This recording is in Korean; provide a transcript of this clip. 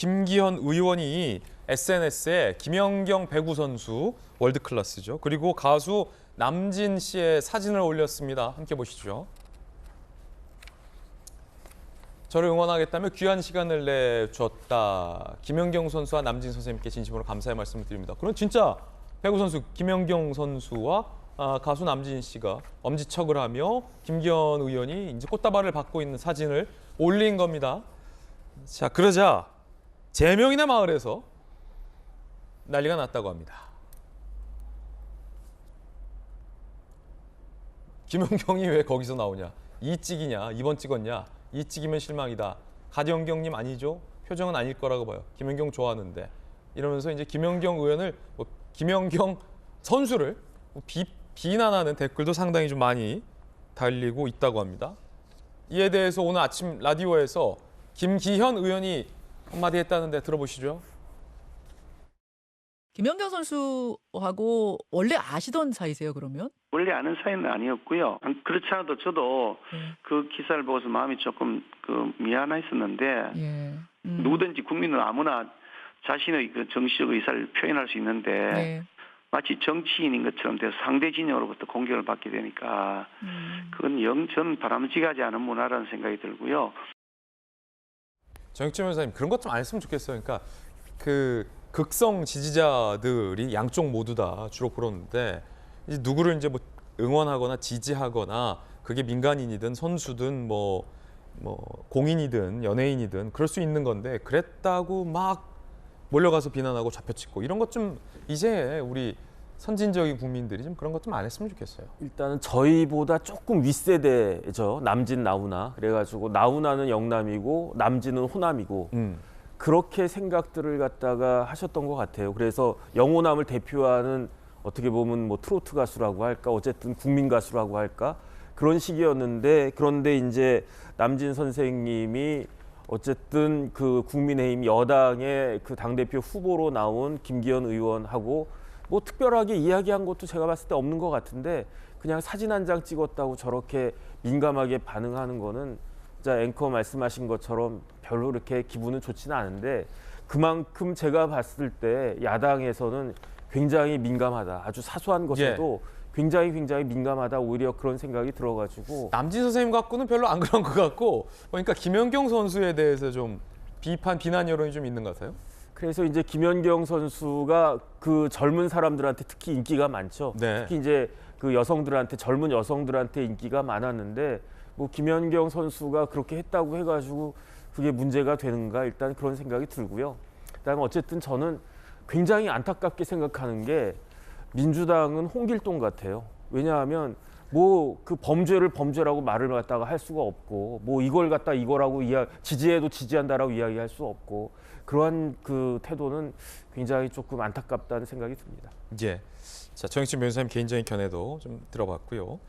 김기현 의원이 SNS에 김연경 배구 선수 월드 클래스죠. 그리고 가수 남진 씨의 사진을 올렸습니다. 함께 보시죠. 저를 응원하겠다며 귀한 시간을 내줬다. 김연경 선수와 남진 선생님께 진심으로 감사의 말씀을 드립니다. 그럼 진짜 배구 선수 김연경 선수와 아, 가수 남진 씨가 엄지척을 하며 김기현 의원이 이제 꽃다발을 받고 있는 사진을 올린 겁니다. 자 그러자 제명이네 마을에서 난리가 났다고 합니다. 김연경이 왜 거기서 나오냐? 이 찍이냐? 이번 찍었냐? 이 찍이면 실망이다. 가디언경님 아니죠? 표정은 아닐 거라고 봐요. 김연경 좋아하는데 이러면서 이제 김연경 의원을 뭐 김연경 선수를 뭐 비, 비난하는 댓글도 상당히 좀 많이 달리고 있다고 합니다. 이에 대해서 오늘 아침 라디오에서 김기현 의원이 한마디 했다는데 들어보시죠. 김연경 선수하고 원래 아시던 사이세요 그러면? 원래 아는 사이는 아니었고요. 안- 그렇지 않아도 저도 네. 그 기사를 보고서 마음이 조금 그 미안했었는데 예. 음. 누구든지 국민은 아무나 자신의 그 정치적 의사를 표현할 수 있는데 네. 마치 정치인인 것처럼 돼서 상대 진영으로부터 공격을 받게 되니까 음. 그건 영 전 바람직하지 않은 문화라는 생각이 들고요. 정익진 변호사님 그런 것 좀 안 했으면 좋겠어요. 그러니까 그 극성 지지자들이 양쪽 모두 다 주로 그러는데 이제 누구를 이제 뭐 응원하거나 지지하거나 그게 민간인이든 선수든 뭐뭐 공인이든 연예인이든 그럴 수 있는 건데 그랬다고 막 몰려가서 비난하고 좌표찍고 이런 것 좀 이제 우리 선진적인 국민들이 좀 그런 것 좀 안 했으면 좋겠어요. 일단은 저희보다 조금 윗세대죠. 남진 나훈아. 그래가지고 나훈아는 영남이고 남진은 호남이고 음. 그렇게 생각들을 갖다가 하셨던 것 같아요. 그래서 영호남을 대표하는 어떻게 보면 뭐 트로트 가수라고 할까 어쨌든 국민 가수라고 할까 그런 시기였는데 그런데 이제 남진 선생님이 어쨌든 그 국민의힘 여당의 그 당대표 후보로 나온 김기현 의원하고 뭐 특별하게 이야기한 것도 제가 봤을 때 없는 것 같은데 그냥 사진 한 장 찍었다고 저렇게 민감하게 반응하는 거는 진짜 앵커 말씀하신 것처럼 별로 그렇게 기분은 좋지는 않은데 그만큼 제가 봤을 때 야당에서는 굉장히 민감하다. 아주 사소한 것에도 굉장히 굉장히 민감하다. 오히려 그런 생각이 들어가지고 남진 선생님 갖고는 별로 안 그런 것 같고 그러니까 김연경 선수에 대해서 좀 비판 비난 여론이 좀 있는 것 같아요. 그래서 이제 김연경 선수가 그 젊은 사람들한테 특히 인기가 많죠. 네. 특히 이제 그 여성들한테 젊은 여성들한테 인기가 많았는데 뭐 김연경 선수가 그렇게 했다고 해가지고 그게 문제가 되는가 일단 그런 생각이 들고요. 그다음에 어쨌든 저는 굉장히 안타깝게 생각하는 게 민주당은 홍길동 같아요. 왜냐하면 뭐 그 범죄를 범죄라고 말을 갖다가 할 수가 없고 뭐 이걸 갖다 이거라고 이야 지지해도 지지한다라고 이야기할 수 없고 그러한 그 태도는 굉장히 조금 안타깝다는 생각이 듭니다. 예. 자, 정익진 변호사님 개인적인 견해도 좀 들어봤고요.